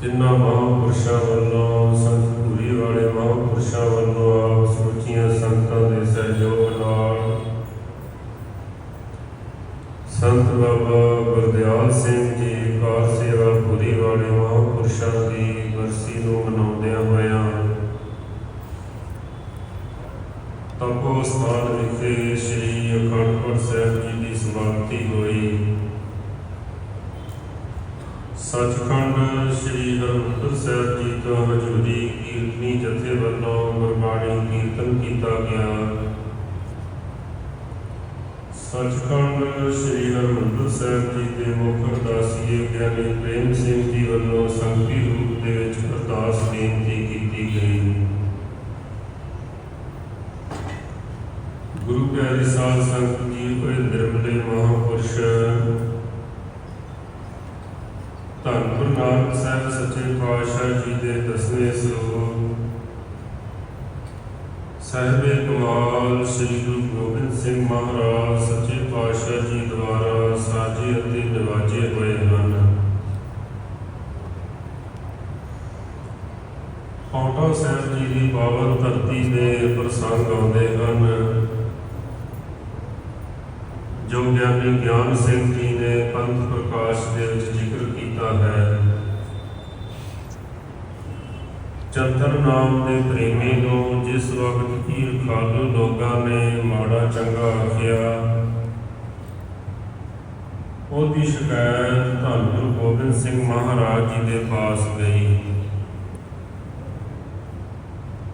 ਤਿੰਨਾਂ ਮਹਾਂਪੁਰਸ਼ਾਂ ਵੱਲੋਂ ਸੰਤ ਪੂਰੀ ਵਾਲੇ ਮਹਾਂਪੁਰਸ਼ਾਂ ਵੱਲੋਂ ਆਪ ਸੋਚੀਆਂ ਸੰਤਾਂ ਦੇ ਸਹਿਯੋਗ ਨਾਲ ਸੰਤ ਬਾਬਾ ਗੁਰਦਿਆਲ ਸਿੰਘ ਜੀ ਕਾਰ ਸ੍ਰੀ ਸਾਹਿਬ ਜੀ ਤੋਂ ਹਜ਼ੂਰੀ ਕੀਰਤਨੀ ਜਥੇ ਵੱਲੋਂ ਗੁਰਬਾਣੀ ਕੀਰਤਨ ਕੀਤਾ ਗਿਆ। ਸੱਚਖੰਡ ਸ੍ਰੀ ਹਰਿਮੰਦਰ ਸਾਹਿਬ ਜੀ ਦੇ ਮੁੱਖ ਅਰਦਾਸੀਏ ਗਿਆਨੀ ਪ੍ਰੇਮ ਸਿੰਘ ਜੀ ਵੱਲੋਂ ਸੰਗਤੀ ਰੂਪ ਦੇ ਵਿੱਚ ਅਰਦਾਸ ਬੇਨਤੀ ਕੀਤੀ ਗਈ। ਗੁਰੂ ਪਿਆਰੇ ਸਾਧ ਸੰਗਤ ਜੀ ਹੋਏ ਨਿਰਮਲੇ ਮਹਾਂਪੁਰਸ਼ ਧੰਨ ਗੁਰੂ ਨਾਨਕ ਸਾਹਿਬ ਸੱਚੇ ਪਾਤਸ਼ਾਹ ਜੀ ਦੇ ਦਸਵੇਂ ਸਰੂਪ ਸਾਹਿਬੇ ਕਮਾਲ ਸ੍ਰੀ ਗੁਰੂ ਗੋਬਿੰਦ ਸਿੰਘ ਮਹਾਰਾਜ ਸੱਚੇ ਪਾਤਸ਼ਾਹ ਜੀ ਦੁਆਰਾ ਸਾਜੇ ਅਤੇ ਨਿਵਾਜੇ ਹੋਏ ਹਨ ਪਾਉਂਟਾ ਸਾਹਿਬ ਜੀ ਦੀ ਪਾਵਨ ਧਰਤੀ ਦੇ ਪ੍ਰਸੰਗ ਆਉਂਦੇ ਹਨ ਜੋ ਗਿਆਨੀ ਗਿਆਨ ਸਿੰਘ ਜੀ ਨੇ ਪੰਥ ਪ੍ਰਕਾਸ਼ ਦੇ ਵਿੱਚ ਜ਼ਿਕਰ ਕੀਤਾ ਹੈ ਚੰਦਨ ਨਾਮ ਦੇ ਪ੍ਰੇਮੀ ਨੂੰ ਜਿਸ ਵਕਤ ਈਰ ਖਾਲੂ ਲੋਕਾਂ ਨੇ ਮਾੜਾ ਚੰਗਾ ਆਖਿਆ, ਉਹਦੀ ਸ਼ਿਕਾਇਤ ਧੰਨ ਗੁਰੂ ਗੋਬਿੰਦ ਸਿੰਘ ਮਹਾਰਾਜ ਜੀ ਦੇ ਪਾਸ ਗਈ।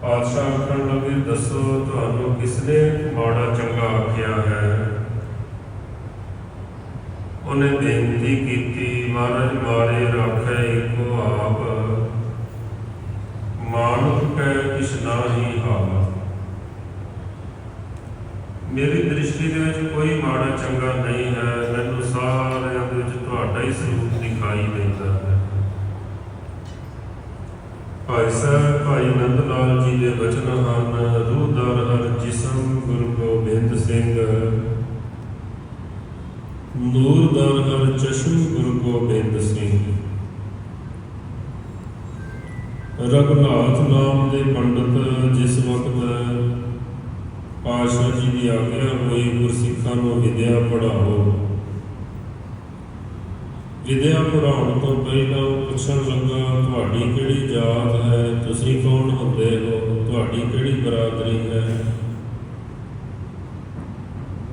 ਪਾਤਸ਼ਾਹ ਆਖਣ ਲੱਗੇ, ਦੱਸੋ, ਤੁਹਾਨੂੰ ਕਿਸਨੇ ਮਾੜਾ ਚੰਗਾ ਆਖਿਆ ਹੈ? ਉਹਨੇ ਬੇਨਤੀ ਕੀਤੀ, ਮਹਾਰਾਜ, ਮਾਰੇ ਰੱਖੇ ਇੱਕੋ ਆਪ ਮਾਨੁਖ ਕੈ ਕਿਛ ਨਾਹੀ ਹਾਲ ਮੇਰੀ ਦ੍ਰਿਸ਼ਟੀ ਦੇ ਵਿੱਚ ਕੋਈ ਮਾੜਾ ਚੰਗਾ ਨਹੀਂ ਹੈ, ਮੈਨੂੰ ਸਾਰਿਆਂ ਦੇ ਵਿੱਚ ਤੁਹਾਡਾ ਹੀ ਸਰੂਪ ਦਿਖਾਈ ਦਿੰਦਾ ਹੈ। ਭਾਈ ਸਾਹਿਬ, ਭਾਈ ਨੰਦ ਲਾਲ ਜੀ ਦੇ ਬਚਨ ਹਨ, ਰੂਹਦਾਰ ਹਰ ਜਿਸਮ ਗੁਰੂ ਗੋਬਿੰਦ ਸਿੰਘ। ਨੂਰਦਾਰ ਹਰ ਚਸ਼ਮ ਗੁਰੂ ਗੋਬਿੰਦ ਸਿੰਘ। ਰਘੁਨਾਥ ਨਾਮ ਦੇ ਪੰਡਤ ਜਿਸ ਵਕਤ ਪਾਸ਼ਾ ਜੀ ਦੀ ਆਗਿਆ ਹੋਈ ਗੁਰਸਿੱਖਾਂ ਨੂੰ ਵਿਦਿਆ ਪੜਾਓ ਵਿਦਿਆ ਪੜਾਉਣ ਤੋਂ ਪਹਿਲਾਂ ਪੁੱਛਣ ਲੱਗਾ, ਤੁਹਾਡੀ ਕਿਹੜੀ ਜਾਤ ਹੈ? ਤੁਸੀਂ ਕੌਣ ਹੁੰਦੇ ਹੋ? ਤੁਹਾਡੀ ਕਿਹੜੀ ਬਰਾਦਰੀ ਹੈ?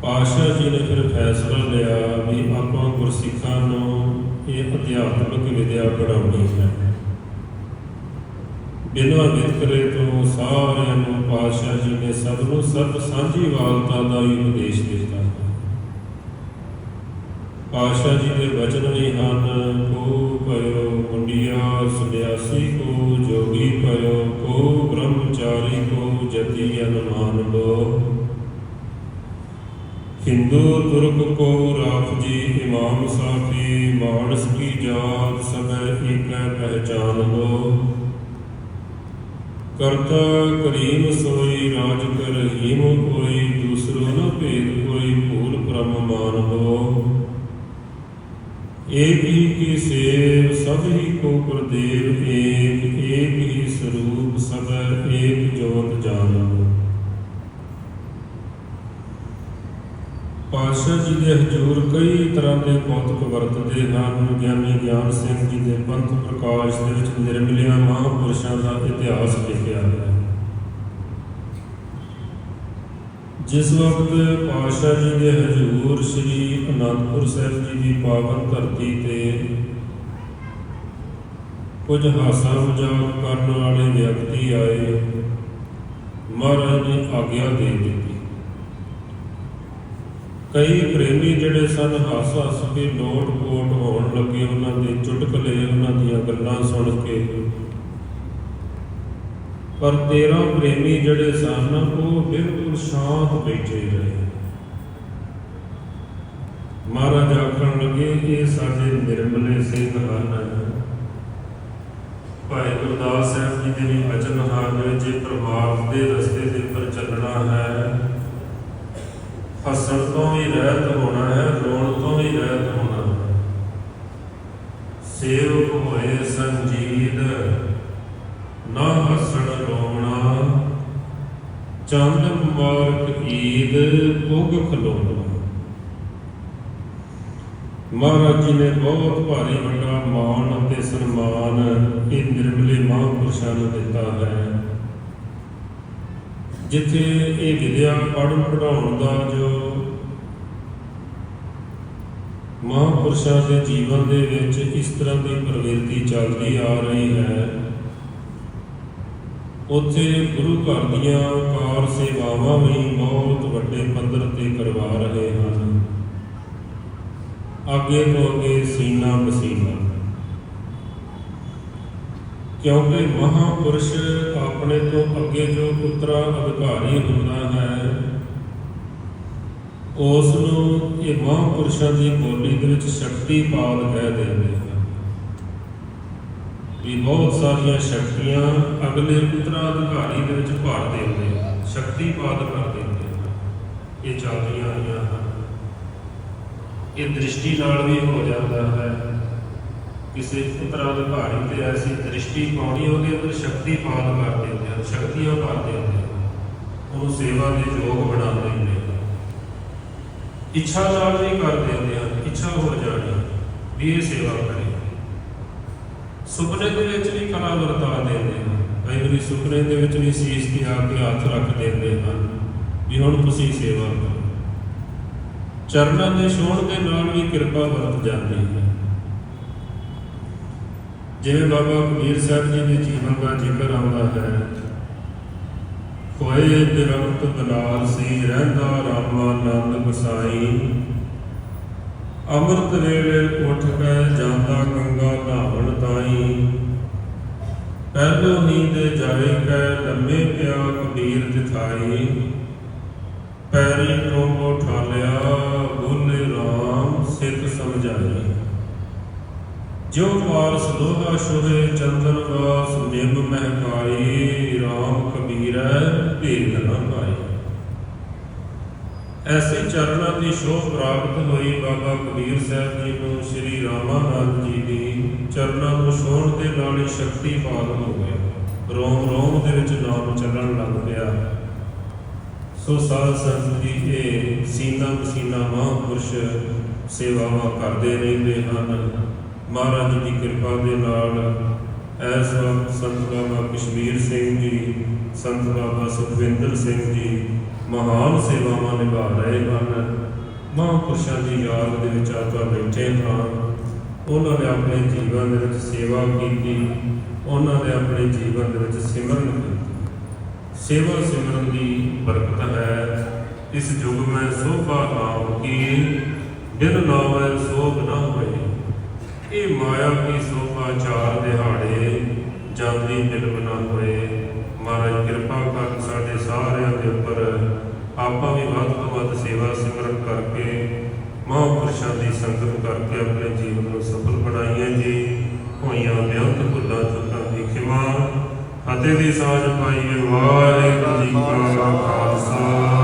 ਪਾਸ਼ਾ ਜੀ ਨੇ ਫਿਰ ਫੈਸਲਾ ਲਿਆ ਵੀ ਆਪਾਂ ਗੁਰਸਿੱਖਾਂ ਨੂੰ ਇਹ ਅਧਿਆਤਮਿਕ ਵਿਦਿਆ ਪੜਾਉਣੀ ਹੈ। ਬਿਨਾਂ ਵਿਤਕਰੇ ਤੋਂ ਸਾਰਿਆਂ ਨੂੰ ਪਾਤਸ਼ਾਹ ਜੀ ਨੇ ਸਭ ਨੂੰ ਸਭ ਸਾਂਝੀ ਵਾਲਤਾ ਦਾ ਹੀ ਉਪਦੇਸ਼ ਦਿੱਤਾ। ਹੈ ਪਾਤਸ਼ਾਹ ਜੀ ਦੇ ਵਚਨ ਵੀ ਹਨ, ਕੋ ਭਇਓ ਮੁੰਡਿਆ ਸੰਨਿਆਸੀ, ਕੋ ਜੋਗੀ ਭਇਓ, ਕੋ ਬ੍ਰਹਮਚਾਰੀ, ਕੋ ਜਤੀ ਅਨਮਾਨ ਲੋ। ਹਿੰਦੂ ਤੁਰਕ ਕੋ ਰਾਖ ਜੀ, ਇਮਾਮ ਸਾਫੀ ਮਾਨਸ ਕੀ ਜਾਤ, ਸਭੈ ਏਕੈ ਪਹਿਚਾਨ ਲੋ। ਕਰਤਾ ਕਰੀਮ ਸੋਈ ਰਾਜ ਕਰ ਰਹੀਮ ਕੋਈ, ਦੂਸਰੋ ਨ ਭੇਦ ਕੋਈ, ਭੂਲ ਬ੍ਰਹਮ ਮਾਨ ਹੋ। ਏਕ ਹੀ ਕੀ ਸੇਵ, ਸਭ ਹੀ ਕੋ ਗੁਰਦੇਵ ਏਕ ਏਕ ਹੀ ਸਰੂਪ ਸਭ ਏਕ ਜੋਤ ਜਾਣੋ। ਪਾਤਸ਼ਾਹ ਜੀ ਦੇ ਹਜ਼ੂਰ ਕਈ ਤਰ੍ਹਾਂ ਦੇ ਕੌਤਕ ਵਰਤਦੇ ਹਨ। ਗਿਆਨੀ ਗਿਆਨ ਸਿੰਘ ਜੀ ਦੇ ਪੰਥ ਪ੍ਰਕਾਸ਼ ਦੇ ਵਿੱਚ ਨਿਰਮਲਿਆ ਮਹਾਂਪੁਰਸ਼ਾਂ ਦਾ ਇਤਿਹਾਸ ਲਿਖਿਆ ਹੈ ਜਿਸ ਵਕਤ ਪਾਤਸ਼ਾਹ ਜੀ ਦੇ ਹਜ਼ੂਰ ਸ੍ਰੀ ਅਨੰਦਪੁਰ ਸਾਹਿਬ ਜੀ ਦੀ ਪਾਵਨ ਧਰਤੀ ਤੇ ਕੁਝ ਹਾਸਾ ਮਜ਼ਾਕ ਕਰਨ ਵਾਲੇ ਵਿਅਕਤੀ ਆਏ, ਮਹਾਰਾਜ ਨੇ ਆਗਿਆ ਦੇ ਦਿੱਤੀ। ਕਈ ਪ੍ਰੇਮੀ ਜਿਹੜੇ ਸਨ, ਹੱਸ ਹੱਸ ਕੇ ਲੋਟ ਪੋਟ ਹੋਣ ਲੱਗੇ, ਉਹਨਾਂ ਦੇ ਚੁਟਕਲੇ, ਉਹਨਾਂ ਦੀਆਂ ਗੱਲਾਂ ਸੁਣ ਕੇ ਪਰ 13 ਪ੍ਰੇਮੀ ਜਿਹੜੇ ਸਨ, ਉਹ ਬਿਲਕੁਲ ਸ਼ਾਂਤ ਬੈਠੇ ਰਹੇ। ਮਹਾਰਾਜ ਆਖਣ ਲੱਗੇ, ਇਹ ਸਾਡੇ ਨਿਰਮਲੇ ਸਿੰਘ ਹਨ। ਭਾਈ ਗੁਰਦਾਸ ਸਾਹਿਬ ਜੀ ਦੇ ਵੀ ਬਚਨ ਹਨ ਜੇ ਪ੍ਰਮਾਤਮਾ ਦੇ ਰਸਤੇ ਦੇ ਉੱਪਰ ਚੱਲਣਾ ਹੈ ਹੱਸਣ ਤੋਂ ਵੀ ਰਹਿਤ ਹੋਣਾ ਹੈ, ਰੋਣ ਤੋਂ ਵੀ ਰਹਿਤ ਹੋਣਾ ਹੈ। ਸੇਵ ਹੋਏ ਸੰਜੀਦ ਨਾ ਹਸਣ ਚੰਦ ਮੁਬਾਰਕ ਈਦ ਭੁਗ ਖਲੋਣਾ। ਮਹਾਰਾਜ ਜੀ ਨੇ ਬਹੁਤ ਭਾਰੀ ਵੱਡਾ ਮਾਣ ਅਤੇ ਸਨਮਾਨ ਇਹ ਨਿਰਮਲੇ ਮਹਾਂਪੁਰਸ਼ਾਂ ਨੂੰ ਦਿੱਤਾ ਹੈ। ਜਿੱਥੇ ਇਹ ਵਿਦਿਆ ਪੜ੍ਹਨ ਪੜਾਉਣ ਦਾ ਜੋ ਮਹਾਂਪੁਰਸ਼ਾਂ ਦੇ ਜੀਵਨ ਦੇ ਵਿੱਚ ਇਸ ਤਰ੍ਹਾਂ ਦੀ ਪ੍ਰਵਿਰਤੀ ਚੱਲਦੀ ਆ ਰਹੀ ਹੈ ਉੱਥੇ ਗੁਰੂ ਘਰ ਦੀਆਂ ਕਾਰ ਸੇਵਾਵਾਂ ਵੀ ਬਹੁਤ ਵੱਡੇ ਪੱਧਰ ਤੇ ਕਰਵਾ ਰਹੇ ਹਨ। ਅੱਗੇ ਤੋਂ ਅੱਗੇ ਸੀਨਾ ਪਸੀਨਾ ਕਿਉਂਕਿ ਮਹਾਪੁਰਸ਼ ਆਪਣੇ ਤੋਂ ਅੱਗੇ ਜੋ ਪੁੱਤਰਾ ਅਧਿਕਾਰੀ ਹੁੰਦਾ ਹੈ ਉਸ ਨੂੰ ਇਹ ਮਹਾਪੁਰਸ਼ਾਂ ਦੀ ਬੋਲੀ ਦੇ ਵਿੱਚ ਸ਼ਕਤੀਪਾਲ ਕਹਿ ਦਿੰਦੇ ਹਨ ਬਹੁਤ ਸਾਰੀਆਂ ਸ਼ਕਤੀਆਂ ਅਗਲੇ ਪੁੱਤਰਾ ਅਧਿਕਾਰੀ ਦੇ ਵਿੱਚ ਭਰ ਦਿੰਦੇ ਹਨ ਸ਼ਕਤੀਪਾਲ ਕਰ ਦਿੰਦੇ ਇਹ ਚੱਲਦੀਆਂ ਆਈਆਂ ਹਨ। ਇਹ ਦ੍ਰਿਸ਼ਟੀ ਨਾਲ ਵੀ ਹੋ ਜਾਂਦਾ ਹੈ। ਕਿਸੇ ਪੁੱਤਰਾ ਤੇ ਐਸੀ ਦ੍ਰਿਸ਼ਟੀ ਪਾਉਣੀ, ਉਹਦੇ ਅੰਦਰ ਸ਼ਕਤੀ ਪਾਲ ਕਰ ਦਿੰਦੇ ਹਨ ਸ਼ਕਤੀਆਂ ਭਰ ਦਿੰਦੇ ਉਹਨੂੰ ਸੇਵਾ ਦੇ ਯੋਗ ਬਣਾ ਦਿੰਦੇ ਹਨ ਇੱਛਾ ਨਾਲ ਵੀ ਕਰ ਦਿੰਦੇ ਹਨ ਇੱਛਾ ਹੋ ਜਾਣੀ ਵੀ ਇਹ ਸੇਵਾ ਕਰੇ। ਸੁਪਨੇ ਦੇ ਵਿੱਚ ਵੀ ਕਲਾ ਵਰਤਾ ਦਿੰਦੇ ਹਨ। ਕਈ ਵਾਰੀ ਸੁਪਨੇ ਦੇ ਵਿੱਚ ਵੀ ਸੀਸ ਤੇ ਆ ਕੇ ਹੱਥ ਰੱਖ ਦਿੰਦੇ ਹਨ ਵੀ ਹੁਣ ਤੁਸੀਂ ਸੇਵਾ ਕਰੋ। ਚਰਨਾਂ ਦੇ ਛੋਹਣ ਦੇ ਨਾਲ ਵੀ ਕਿਰਪਾ ਵਰਤ ਜਾਂਦੀ ਹੈ। ਜਿਵੇਂ ਬਾਬਾ ਕਬੀਰ ਸਾਹਿਬ ਜੀ ਦੇ ਜੀਵਨ ਦਾ ਜ਼ਿਕਰ ਆਉਂਦਾ ਹੈ ਹੋਏ ਬਿਰਮਤ ਬਲਾਲ ਸੀ, ਰਹਿੰਦਾ ਰਾਮਾਨੰਦ ਗਸਾਈ ਅੰਮ੍ਰਿਤ ਵੇਲੇ ਉੱਠ ਕੇ ਜਾਂਦਾ ਗੰਗਾ ਨਹਾਵਣ ਤਾਈ। ਪਹਿਲੋ ਨੀਂਦ ਜਾਵੇ ਕੈ ਲੰਮੇ ਪਿਆ ਕਬੀਰ ਜਿਥਾਈ ਪੈਰੀ ਟੋਂਬੋ ਠਾਲਿਆ ਬੋਲੇ ਰਾਮ ਸਿੱਖ ਸਮਝਾਈ। ਜੋ ਵਾਰਸ ਲੋਹਾ ਸ਼ੋਹੇ ਚੰਦਨ ਵਾਸ ਨਿਮ ਮਹਿਕਾਈ, ਰਾਮ ਕਬੀਰੈ ਭੇਦ ਨਾ ਪਾਈ। ਐਸੇ ਚਰਨਾਂ ਦੀ ਸ਼ੋਭ ਪ੍ਰਾਪਤ ਹੋਈ ਬਾਬਾ ਕਬੀਰ ਸਾਹਿਬ ਜੀ ਨੂੰ ਸ੍ਰੀ ਰਾਮਾਨੰਦ ਜੀ ਦੀ ਚਰਨਾਂ ਨੂੰ ਛੋਹਣ ਦੇ ਨਾਲ ਹੀ ਸ਼ਕਤੀ ਪਾਲ ਹੋ ਗਏ। ਰੋਮ ਰੋਮ ਦੇ ਵਿੱਚ ਨਾਮ ਚੱਲਣ ਲੱਗ ਪਿਆ। ਸੋ ਸਾਧ ਸੰਗਤ ਜੀ, ਇਹ ਸੀਨਾ ਪਸੀਨਾ ਮਹਾਂਪੁਰਸ਼ ਸੇਵਾਵਾਂ ਕਰਦੇ ਰਹਿੰਦੇ ਹਨ। ਮਹਾਰਾਜ ਦੀ ਕਿਰਪਾ ਦੇ ਨਾਲ ਐਸ ਵਕਤ ਸੰਤ ਬਾਬਾ ਕਸ਼ਮੀਰ ਸਿੰਘ ਜੀ, ਸੰਤ ਬਾਬਾ ਸੁਖਵਿੰਦਰ ਸਿੰਘ ਜੀ ਮਹਾਨ ਸੇਵਾਵਾਂ ਨਿਭਾ ਮਹਾਂਪੁਰਸ਼ਾਂ ਦੀ ਯਾਦ ਦੇ ਵਿੱਚ ਆਪਾਂ ਬੈਠੇ ਹਾਂ। ਉਹਨਾਂ ਨੇ ਆਪਣੇ ਜੀਵਨ ਦੇ ਵਿੱਚ ਸੇਵਾ ਕੀਤੀ। ਉਹਨਾਂ ਨੇ ਆਪਣੇ ਜੀਵਨ ਦੇ ਵਿੱਚ ਸਿਮਰਨ ਕੀਤਾ। ਸੇਵਾ ਸਿਮਰਨ ਦੀ ਬਰਕਤ ਹੈ। ਇਸ ਯੁਗ ਮੈਂ ਸੋਭਾ ਨਾਮ ਕੀ ਦਿਨ ਨਾਮੈ ਸੋਭ ਨਾ ਹੋਏ। ਇਹ ਮਾਇਆ ਕੀ ਸੋਭਾ ਚਾਰ ਦਿਹਾੜੇ ਜਾਂਦੀ ਮਿਲ ਨਾ ਹੋਏ ਮਹਾਰਾਜ ਕਿਰਪਾ ਕਰ ਸਾਡੇ ਸਾਰਿਆਂ ਦੇ ਉੱਪਰ। ਆਪਾਂ ਵੀ ਵੱਧ ਤੋਂ ਵੱਧ ਸੇਵਾ ਮਹਾਂਪੁਰਸ਼ਾਂ ਦੀ ਸੰਗਤ ਕਰਕੇ ਆਪਣੇ ਜੀਵਨ ਨੂੰ ਸਫਲ ਬਣਾਈਏ ਜੀ। ਹੋਈਆਂ ਬੇਅੰਤ ਭੁੱਲਾਂ ਚੁੱਕਾਂ ਦੀ ਖਿਮਾ। ਫਤਿਹ ਦੀ ਸਾਂਝ ਪਾਈਏ ਵਾਹਿਗੁਰੂ ਜੀ ਕਾ ਖਾਲਸਾ।